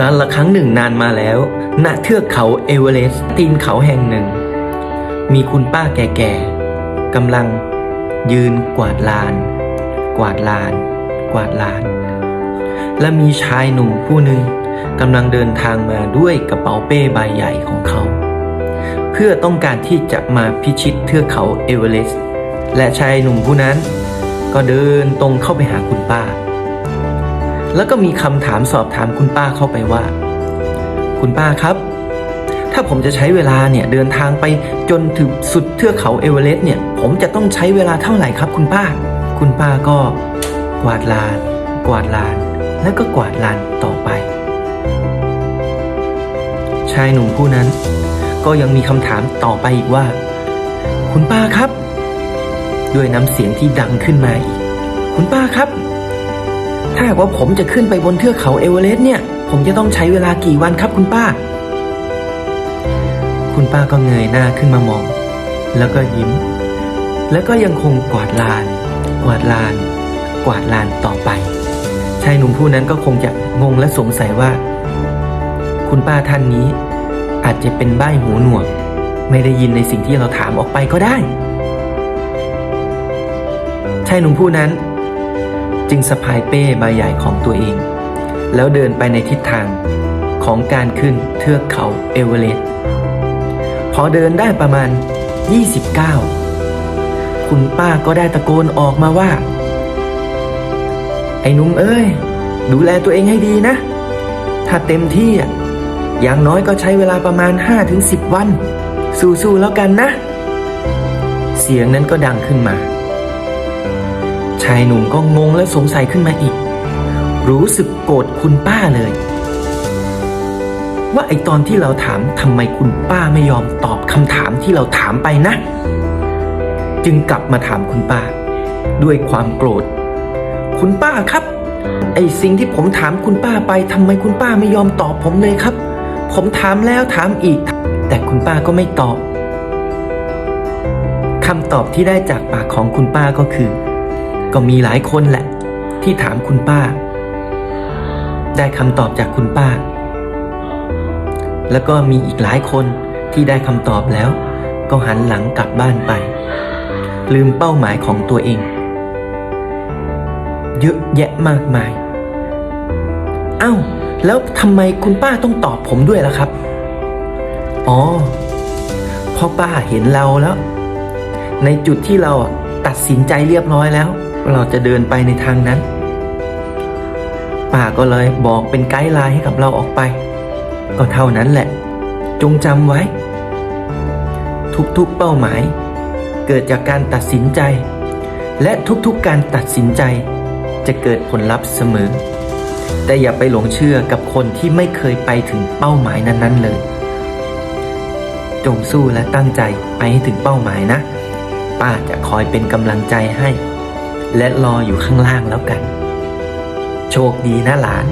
การละครั้งหนึ่งนานมาแล้ว ณ เทือกเขาเอเวอเรสต์ตีนเขาแห่งหนึ่ง มีคุณป้าแก่ๆกำลัง ยืนกวาดลาน กวาดลาน กวาดลาน และมีชายหนุ่มผู้หนึ่งกำลังเดินทางมาด้วยกระเป๋าเป้ใบใหญ่ของเขา เพื่อต้องการที่จะมาพิชิตเทือกเขาเอเวอเรสต์และชายหนุ่มผู้นั้น ก็เดินตรงเข้าไปหาคุณป้า แล้วก็มีคำถามสอบถามคุณป้าเข้าไปว่า คุณป้าครับ ถ้าผมจะใช้เวลาเนี่ยเดินทางไปจนถึงสุดเทือกเขาเอเวอเรสต์เนี่ย ผมจะต้องใช้เวลาเท่าไหร่ครับ คุณป้า คุณป้าก็กวาดลาน กวาดลาน แล้วก็กวาดลานต่อไป ชายหนุ่มผู้นั้น ก็ยังมีคำถามต่อไปอีกว่า คุณป้าครับ ด้วยน้ำเสียงที่ดังขึ้นมาอีก คุณป้าครับ ถ้าหากว่าผมจะขึ้นไปบนเทือกเขาเอเวอเรสต์เนี่ย ผมจะต้องใช้เวลากี่วันครับคุณป้า คุณป้าก็เงยหน้าขึ้นมามอง แล้วก็ยิ้ม แล้วก็ยังคงกวาดลาน กวาดลาน กวาดลานต่อไปชายหนุ่มผู้นั้นก็คงจะงงและสงสัยว่า คุณป้าท่านนี้อาจจะเป็นใบ้หูหนวก ไม่ได้ยินในสิ่งที่เราถามออกไปก็ได้ชายหนุ่มผู้นั้น จึงสะพายเป้ใบใหญ่ของตัวเอง แล้วเดินไปในทิศทางของการขึ้นเทือกเขาเอเวอเรสต์พอเดินได้ประมาณ 29 คุณป้าก็ได้ตะโกนออกมาว่า ไอ้หนุ่มเอ้ย ดูแลตัวเองให้ดีนะ ถ้าเต็มที่อะอย่างน้อยก็ใช้เวลาประมาณ 5-10 วัน สู้ๆแล้วกันนะ เสียงนั้นก็ดังขึ้นมา ชายหนุ่มก็งงและสงสัยขึ้นมาอีก รู้สึกโกรธคุณป้าเลย ว่าไอตอนที่เราถามทำไมคุณป้าไม่ยอมตอบคำถามที่เราถามไปนะ จึงกลับมาถามคุณป้า ด้วยความโกรธ คุณป้าครับ ไอสิ่งที่ผมถามคุณป้าไปทำไมคุณป้าไม่ยอมตอบผมเลยครับ ผมถามแล้วถามอีก แต่คุณป้าก็ไม่ตอบคำตอบที่ได้จากปากของคุณป้าก็คือ ก็มีหลายคนแหละ ที่ถามคุณป้า ได้คำตอบจากคุณป้า แล้วก็มีอีกหลายคนที่ได้คำตอบแล้ว ก็หันหลังกลับบ้านไป ลืมเป้าหมายของตัวเอง เยอะแยะมากมายเอ้าแล้วทำไมคุณป้าต้องตอบผมด้วยล่ะครับ อ๋อเพราะป้าเห็นเราแล้ว ในจุดที่เราตัดสินใจเรียบร้อยแล้ว เราจะเดินไปในทางนั้น ป้าก็เลยบอกเป็นไกด์ไลน์ให้กับเราออกไป ก็เท่านั้นแหละ จงจำไว้ ทุกๆเป้าหมาย เกิดจากการตัดสินใจ และทุกๆการตัดสินใจ จะเกิดผลลัพธ์เสมอ แต่อย่าไปหลงเชื่อกับคนที่ไม่เคยไปถึงเป้าหมายนั้น ๆ เลย จงสู้และตั้งใจไปให้ถึงเป้าหมายนะป้าจะคอยเป็นกำลังใจให้ และรออยู่ข้างล่างแล้วกัน โชคดีนะหลาน